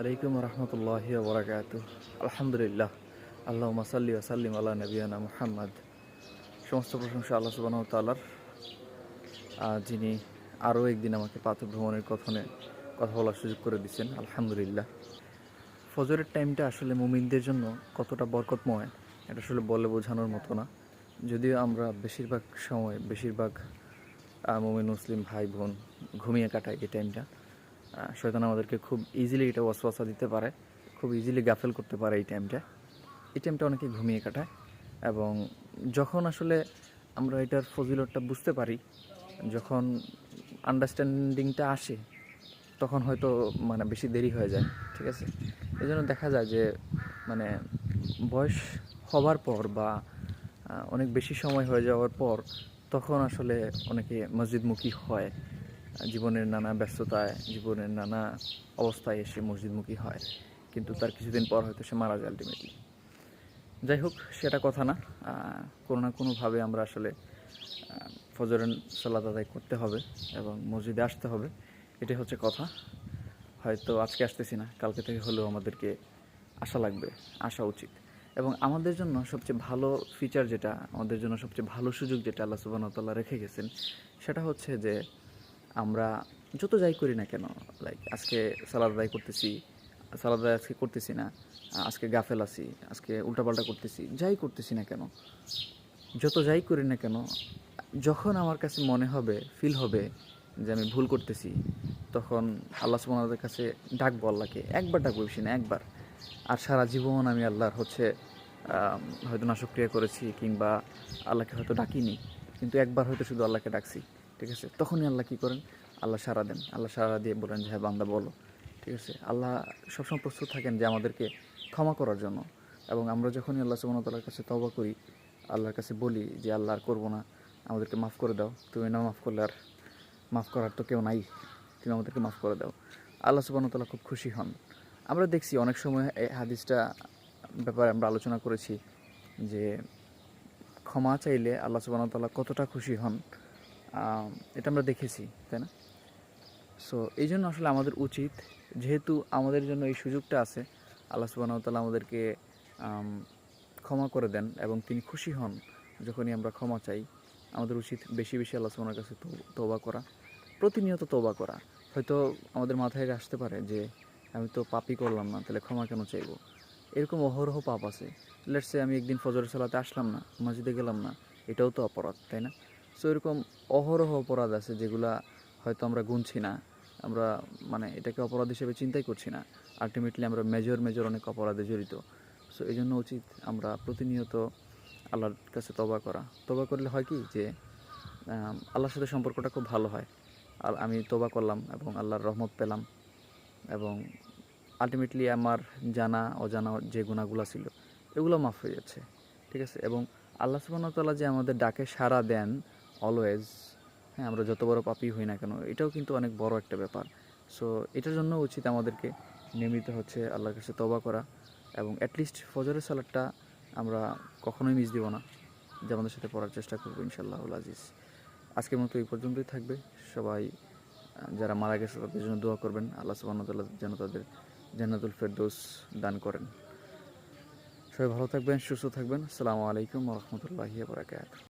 আলাইকুম রহমতুল্লাহ বরাকাত আলহামদুলিল্লাহ। আল্লাহ মাসাল্লি আসাল্লিম আল্লাহ নবিয়ানা মুহাম্মদ। সমস্ত প্রশংসা আল্লাহ সুবাহ তাল্লার যিনি আরও একদিন আমাকে পাথর ভ্রমণের কথনে কথা বলার সুযোগ করে দিচ্ছেন আলহামদুলিল্লাহ। ফজরের টাইমটা আসলে মুমিনদের জন্য কতটা বরকতময়, এটা আসলে বলে বোঝানোর মতো না। যদিও আমরা বেশিরভাগ সময়, বেশিরভাগ মুমিন, মুসলিম ভাই বোন ঘুমিয়ে কাটাই এই টাইমটা। শয়তান আমাদেরকে খুব ইজিলি এটা ওয়াসওয়াসা দিতে পারে, খুব ইজিলি গাফেল করতে পারে এই টাইমটা এই টাইমটা অনেকে ঘুমিয়ে কাটায় এবং যখন আসলে আমরা এটার ফজিলতটা বুঝতে পারি, যখন আন্ডারস্ট্যান্ডিংটা আসে, তখন হয়তো মানে বেশি দেরি হয়ে যায়, ঠিক আছে? এই জন্য দেখা যায় যে মানে বয়স হবার পর বা অনেক বেশি সময় হয়ে যাওয়ার পর, তখন আসলে অনেকে মসজিদমুখী হয়। জীবনের নানা ব্যস্ততায়, জীবনের নানা অবস্থায় এসে মসজিদমুখী হয়। কিন্তু তার কিছুদিন পর হয়তো সে মারা যায় আলটিমেটলি যাই হোক, সেটা কথা না। কোনো না কোনোভাবে আমরা আসলে ফজরের সালাদ আদায় করতে হবে এবং মসজিদে আসতে হবে। এটাই হচ্ছে কথা। হয়তো আজকে আসতেছি না, কালকে থেকে হলেও আমাদেরকে আসা লাগবে, আসা উচিত। এবং আমাদের জন্য সবচেয়ে ভালো ফিচার যেটা, আমাদের জন্য সবচেয়ে ভালো সুযোগ যেটা আল্লাহ সুবাহতাল্লাহ রেখে গেছেন, সেটা হচ্ছে যে আমরা যত যাই করি না কেন লাইক আজকে সালাদ আদায় করতেছি, সালাদ আদায় আজকে করতেছি না, আজকে গাফেল আছি, আজকে উল্টাপাল্টা করতেছি, যাই করতেছি না কেন, যত যাই করি না কেন, যখন আমার কাছে মনে হবে ফিল হবে যে আমি ভুল করতেছি, তখন আল্লাহ সুবহানাহুর কাছে ডাকবো আল্লাহকে, একবার ডাকবো বেশি না, একবার। আর সারা জীবন আমি আল্লাহর হচ্ছে হয়তো নাশক্রিয়া করেছি কিংবা আল্লাহকে হয়তো ডাকিনি, কিন্তু একবার হয়তো শুধু আল্লাহকে ডাকছি। ঠিক আছে? তখনই আল্লাহ কী করেন? আল্লাহ সারা দেন। আল্লাহ সারা দিয়ে বলেন যে হ্যাঁ বান্দা, বলো। ঠিক আছে? আল্লাহ সবসময় প্রস্তুত থাকেন যে, আমাদেরকে ক্ষমা করার জন্য। এবং আমরা যখনই আল্লাহ সুবহানাহুর কাছে তবা করি, আল্লাহর কাছে বলি যে, আল্লাহ, আর করব না। আমাদেরকে মাফ করে দাও। তুমি না মাফ করলে আর মাফ করার তো কেউ নাই। তুমি আমাদেরকে মাফ করে দাও। আল্লাহ সুবাহতাল্লাহ খুব খুশি হন। আমরা দেখছি অনেক সময় এই হাদিসটা ব্যাপারে আমরা আলোচনা করেছি যে, ক্ষমা চাইলে আল্লাহ সুবাহতাল্লাহ কতটা খুশি হন। এটা আমরা দেখেছি, তাই না? সো এই জন্য আসলে আমাদের উচিত, যেহেতু আমাদের জন্য এই সুযোগটা আছে, আল্লাহ সুবাহতাল্লাহ আমাদেরকে ক্ষমা করে দেন এবং তিনি খুশি হন যখনই আমরা ক্ষমা চাই। আমাদের উচিত বেশি বেশি আল্লাহ সুবহানার কাছে তৌবা করা, প্রতিনিয়ত তৌবা করা। হয়তো আমাদের মাথায় আসতে পারে যে, আমি তো পাপই করলাম না, তাহলে ক্ষমা কেন চাইব? এরকম অহরহ পাপ আছে। লেটসে আমি একদিন ফজরের সালাতে আসলাম না, মসজিদে গেলাম না, এটাও তো অপরাধ, তাই না? সো এরকম অহরহ অপরাধ আছে যেগুলা হয়তো আমরা গুনছি না। আমরা মানে এটাকে অপরাধ হিসেবে চিন্তাই করছি না। আলটিমেটলি আমরা মেজর মেজর অনেক অপরাধে জড়িত। সো এই জন্য উচিত আমরা প্রতিনিয়ত আল্লাহর কাছে তবা করা। তবা করলে হয় কি যে আল্লাহর সাথে সম্পর্কটা খুব ভালো হয়। আর আমি তবা করলাম এবং আল্লাহর রহমত পেলাম। এবং আলটিমেটলি আমার জানা, অজানা যে গুণাগুলো ছিল, এগুলো মাফ হয়ে যাচ্ছে। ঠিক আছে? এবং আল্লাহ সুবাহতাল্লাহ যে আমাদের ডাকে সাড়া দেন অলওয়েজ হ্যাঁ আমরা যত বড় পাপি হই না কেন, এটাও কিন্তু অনেক বড় একটা ব্যাপার। সো এটার জন্য উচিত আমাদেরকে নিয়মিত হচ্ছে আল্লাহর কাছে তবা করা এবং অ্যাটলিস্ট ফজরের সালাদটা আমরা কখনোই মিস দিব না, যে আমাদের সাথে পড়ার চেষ্টা করব ইনশাল্লাহ আজিজ। আজকের মতো এই পর্যন্তই থাকবে। সবাই, যারা মারা গেছে তাদের জন্য দোয়া করবেন। আল্লাহ সুবাহতাল্লাহ যেন তাদের জান্নাতুল ফেরদৌস দান করেন। সবাই ভালো থাকবেন, সুস্থ থাকবেন। আসসালামু আলাইকুম রহমতুল্লাহি বারাকাত